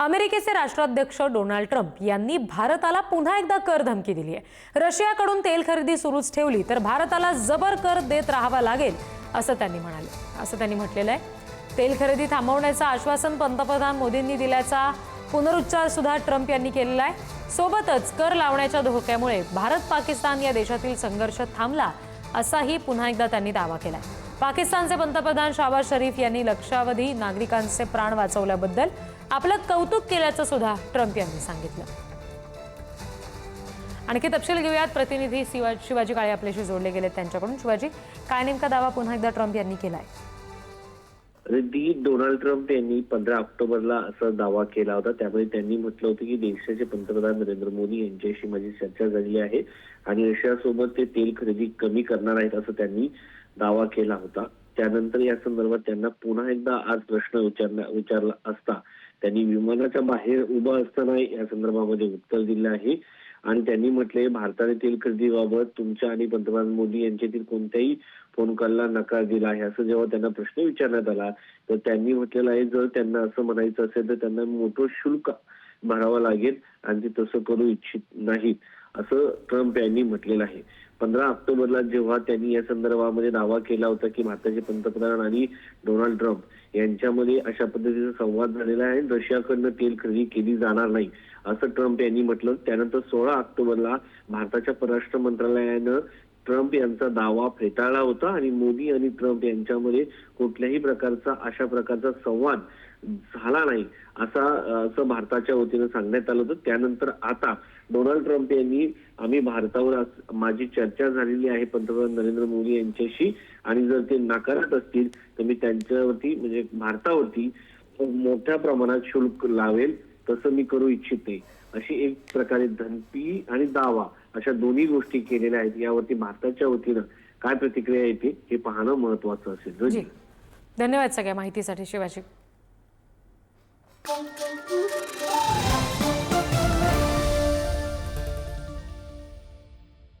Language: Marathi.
अमेरिकेचे राष्ट्राध्यक्ष डोनाल्ड ट्रम्प यांनी भारताला पुन्हा एकदा कर धमकी दिली आहे. रशियाकडून तेल खरेदी सुरूच ठेवली तर भारताला जबर कर देत राहावा लागेल असं त्यांनी म्हणाले. असं त्यांनी म्हटलेलं आहे. तेल खरेदी थांबवण्याचं आश्वासन पंतप्रधान मोदींनी दिल्याचा पुनरुच्चार सुद्धा ट्रम्प यांनी केलेला आहे. सोबतच कर लावण्याच्या धोक्यामुळे भारत पाकिस्तान या देशातील संघर्ष थांबला असाही पुन्हा एकदा त्यांनी दावा केला आहे पाकिस्तानचे पंतप्रधान शाबाज शरीफ यांनी लक्षावधी नागरिकांचे प्राण वाचवल्याबद्दल आपलं कौतुक केल्याचं सुद्धा ट्रम्प यांनी सांगितलं. आणखी तपशील घेऊयात. प्रतिनिधी शिवाजी काळे आपल्याशी जोडले गेले त्यांच्याकडून. शिवाजी काय नेमका दावा पुन्हा एकदा ट्रम्प यांनी केलाय? रिद्धी डोनाल्ड ट्रम्प यांनी पंधरा ऑक्टोबरला असा दावा केला होता. त्यामुळे त्यांनी म्हटलं होतं की देशाचे पंतप्रधान नरेंद्र मोदी यांच्याशी माझी चर्चा झालेली आहे आणि रशियासोबत ते तेल खरेदी कमी करणार आहेत असं त्यांनी दावा केला होता. त्यानंतर या संदर्भात त्यांना पुन्हा एकदा आज प्रश्न विचारला विचारला असता. त्यांनी विमानाच्या बाहेर उभं असताना या संदर्भामध्ये उत्तर दिलं आहे. आणि त्यांनी म्हटले भारताने तेल खरेदीबाबत तुमच्या आणि पंतप्रधान मोदी यांच्यातील कोणत्याही फोन कॉलला नकार दिला आहे. असं जेव्हा त्यांना प्रश्न विचारण्यात आला तर त्यांनी म्हटलेलं आहे जर त्यांना असं म्हणायचं असेल तर त्यांना मोठं शुल्क भरावं लागेल आणि ते तसं करू इच्छित नाहीत. असं ट्रम्प यांनी म्हटलेलं आहे. पंधरा ऑक्टोबरला जेव्हा त्यांनी या संदर्भामध्ये दावा केला होता की भारताचे पंतप्रधान आणि डोनाल्ड ट्रम्प यांच्यामध्ये अशा पद्धतीचा संवाद झालेला आहे रशियाकडनं तेल खरेदी केली जाणार नाही असं ट्रम्प यांनी म्हटलं. त्यानंतर सोळा ऑक्टोबरला भारताच्या परराष्ट्र मंत्रालयानं ट्रम्प यांचा दावा फेटाळला होता आणि मोदी आणि ट्रम्प यांच्यामध्ये कुठल्याही प्रकारचा अशा प्रकारचा संवाद झाला नाही असा असं भारताच्या वतीनं सांगण्यात आलं होतं. त्यानंतर आता डोनाल्ड ट्रम्प यांनी आम्ही भारतावर माझी चर्चा झालेली आहे पंतप्रधान नरेंद्र मोदी यांच्याशी आणि जर ते नाकारत असतील तर मी त्यांच्यावरती म्हणजे भारतावरती मोठ्या प्रमाणात शुल्क लावेल. तसं मी करू इच्छिते. अशी एक प्रकारे धमकी आणि दावा अशा दोन्ही गोष्टी केलेल्या आहेत. यावरती भारताच्या वतीनं काय प्रतिक्रिया येते हे पाहणं महत्वाचं असेल. धन्यवाद सगळ्या माहितीसाठी. शिवाजी.